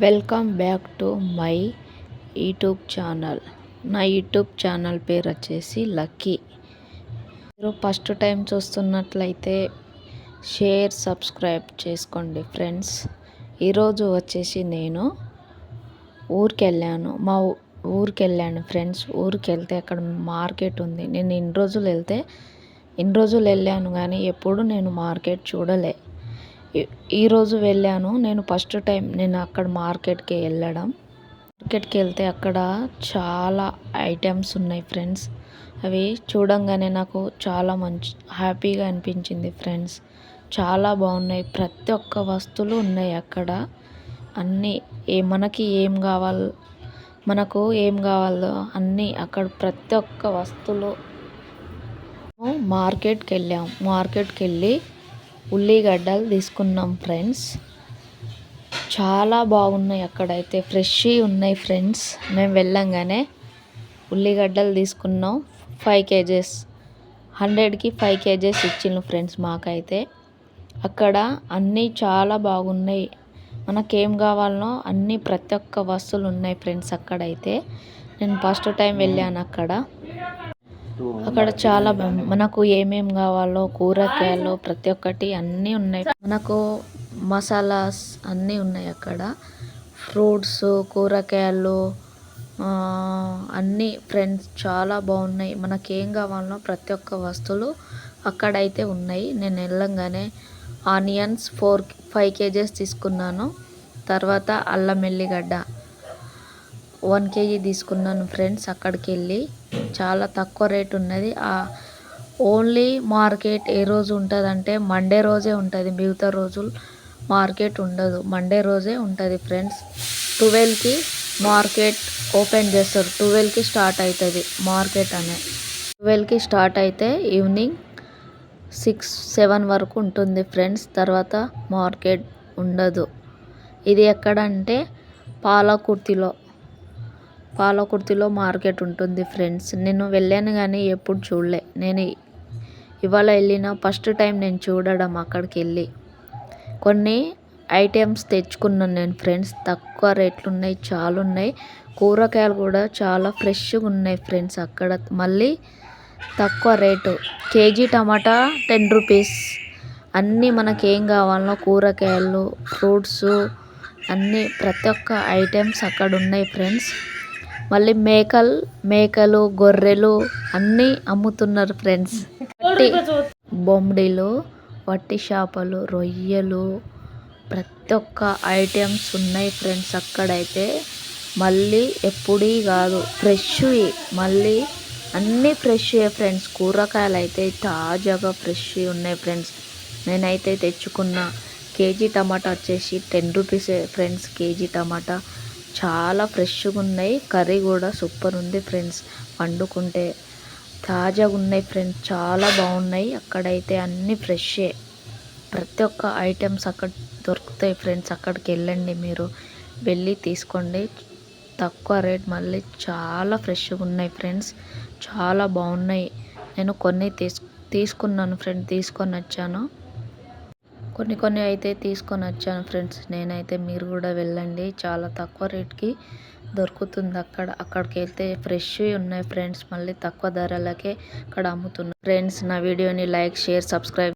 Welcome back to my YouTube channel. నా YouTube channel పేరు వచ్చేసి లక్కీ. మీరు ఫస్ట్ టైం చూస్తున్నట్లయితే షేర్ సబ్స్క్రైబ్ చేసుకోండి ఫ్రెండ్స్. ఈరోజు వచ్చేసి నేను ఊరికి వెళ్ళాను మా ఊరికి వెళ్ళాను ఫ్రెండ్స్. ఊరికి వెళ్తే అక్కడ మార్కెట్ ఉంది. నేను ఇన్ని రోజులు వెళ్తే ఇన్ని రోజులు వెళ్ళాను కానీ ఎప్పుడు నేను మార్కెట్ చూడలే. ఈరోజు వెళ్ళాను. నేను ఫస్ట్ టైం నేను అక్కడ మార్కెట్కి వెళ్ళడం. మార్కెట్కి వెళ్తే అక్కడ చాలా ఐటమ్స్ ఉన్నాయి ఫ్రెండ్స్. అవి చూడంగానే నాకు చాలా మంచి హ్యాపీగా అనిపించింది ఫ్రెండ్స్. చాలా బాగున్నాయి. ప్రతి ఒక్క వస్తువులు ఉన్నాయి అక్కడ. అన్నీ ఏ మనకి ఏం కావాలో మనకు ఏం కావాలో అన్నీ అక్కడ ప్రతి ఒక్క వస్తువులు. మార్కెట్కి వెళ్ళాం. మార్కెట్కి వెళ్ళి ఉల్లిగడ్డలు తీసుకున్నాం ఫ్రెండ్స్. చాలా బాగున్నాయి అక్కడైతే. ఫ్రెష్ ఉన్నాయి ఫ్రెండ్స్. మేము వెళ్ళంగానే ఉల్లిగడ్డలు తీసుకున్నాం. Five kgs. హండ్రెడ్కి ఫైవ్ కేజెస్ ఇచ్చిండు ఫ్రెండ్స్ మాకైతే. అక్కడ అన్నీ చాలా బాగున్నాయి. మనకేం కావాలనో అన్నీ ప్రతి ఒక్క వస్తువులు ఉన్నాయి ఫ్రెండ్స్ అక్కడైతే. నేను ఫస్ట్ టైం వెళ్ళాను అక్కడ. అక్కడ చాలా మనకు ఏమేం కావాలో కూరగాయలు ప్రతి ఒక్కటి అన్నీ ఉన్నాయి. మనకు మసాలాస్ అన్నీ ఉన్నాయి అక్కడ. ఫ్రూట్స్ కూరగాయలు అన్నీ ఫ్రెండ్స్ చాలా బాగున్నాయి. మనకి ఏం కావాలనో ప్రతి ఒక్క వస్తువులు అక్కడైతే ఉన్నాయి. నేను వెళ్ళంగానే ఆనియన్స్ ఫోర్ ఫైవ్ కేజెస్ తీసుకున్నాను. తర్వాత అల్లం ఎల్లిగడ్డ. వన్ కేజీ తీసుకున్నాను ఫ్రెండ్స్ అక్కడికి వెళ్ళి చాలా తక్కువ రేట్ ఉన్నది. ఓన్లీ మార్కెట్ ఏ రోజు ఉంటుంది అంటే మండే రోజే ఉంటుంది. మిగతా రోజులు మార్కెట్ ఉండదు. మండే రోజే ఉంటుంది ఫ్రెండ్స్. ట్వెల్వ్కి మార్కెట్ ఓపెన్ చేస్తారు. ట్వెల్వ్కి స్టార్ట్ అవుతుంది మార్కెట్ అనే. ట్వెల్వ్కి స్టార్ట్ అయితే ఈవినింగ్ సిక్స్ సెవెన్ వరకు ఉంటుంది ఫ్రెండ్స్. తర్వాత మార్కెట్ ఉండదు. ఇది ఎక్కడ అంటే పాలకుర్తిలో. పాలకుర్తిలో మార్కెట్ ఉంటుంది ఫ్రెండ్స్. నేను వెళ్ళాను కానీ ఎప్పుడు చూడలే. నేను ఇవాళ వెళ్ళిన ఫస్ట్ టైం నేను చూడడం అక్కడికి వెళ్ళి కొన్ని ఐటమ్స్ తెచ్చుకున్నాను నేను ఫ్రెండ్స్. తక్కువ రేట్లు ఉన్నాయి చాలా ఉన్నాయి కూరగాయలు కూడా చాలా ఫ్రెష్గా ఉన్నాయి ఫ్రెండ్స్ అక్కడ. మళ్ళీ తక్కువ rate. Kg tomato ten rupees. అన్నీ మనకి ఏం కావాలనో కూరగాయలు ఫ్రూట్స్ అన్నీ ప్రతి ఒక్క ఐటమ్స్ అక్కడ ఉన్నాయి ఫ్రెండ్స్. మళ్ళీ మేకలు మేకలు గొర్రెలు అన్నీ అమ్ముతున్నారు ఫ్రెండ్స్. బొమ్మిడిలు వట్టి చేపలు రొయ్యలు ప్రతి ఒక్క ఐటమ్స్ ఉన్నాయి ఫ్రెండ్స్ అక్కడైతే. మళ్ళీ ఎప్పుడీ కాదు ఫ్రెష్వి మళ్ళీ అన్నీ ఫ్రెష్వే ఫ్రెండ్స్. కూరగాయలు అయితే తాజాగా ఫ్రెష్ ఉన్నాయి ఫ్రెండ్స్. నేనైతే తెచ్చుకున్న కేజీ టమాటా వచ్చేసి టెన్ రూపీసే ఫ్రెండ్స్ కేజీ టమాటా. చాలా ఫ్రెష్గా ఉన్నాయి కర్రీ కూడా సూపర్ ఉంది ఫ్రెండ్స్. వండుకుంటే తాజాగా ఉన్నాయి ఫ్రెండ్స్. చాలా బాగున్నాయి. అక్కడైతే అన్నీ ఫ్రెషే ప్రతి ఒక్క ఐటమ్స్ అక్కడ దొరుకుతాయి ఫ్రెండ్స్. అక్కడికి వెళ్ళండి మీరు. వెళ్ళి తీసుకోండి. తక్కువ రేట్ మళ్ళీ చాలా ఫ్రెష్గా ఉన్నాయి ఫ్రెండ్స్. చాలా బాగున్నాయి. నేను కొన్ని తీసు తీసుకున్నాను ఫ్రెండ్. తీసుకొని వచ్చాను కొన్ని కొన్ని అయితే తీసుకొని వచ్చాను ఫ్రెండ్స్. నేనైతే మీరు కూడా వెళ్ళండి. చాలా తక్కువ రేట్కి దొరుకుతుంది అక్కడ. అక్కడికి వెళ్తే ఫ్రెష్వి ఉన్నాయి ఫ్రెండ్స్. మళ్ళీ తక్కువ ధరలకే అక్కడ అమ్ముతున్నారు ఫ్రెండ్స్ నా వీడియోని లైక్ షేర్ సబ్స్క్రైబ్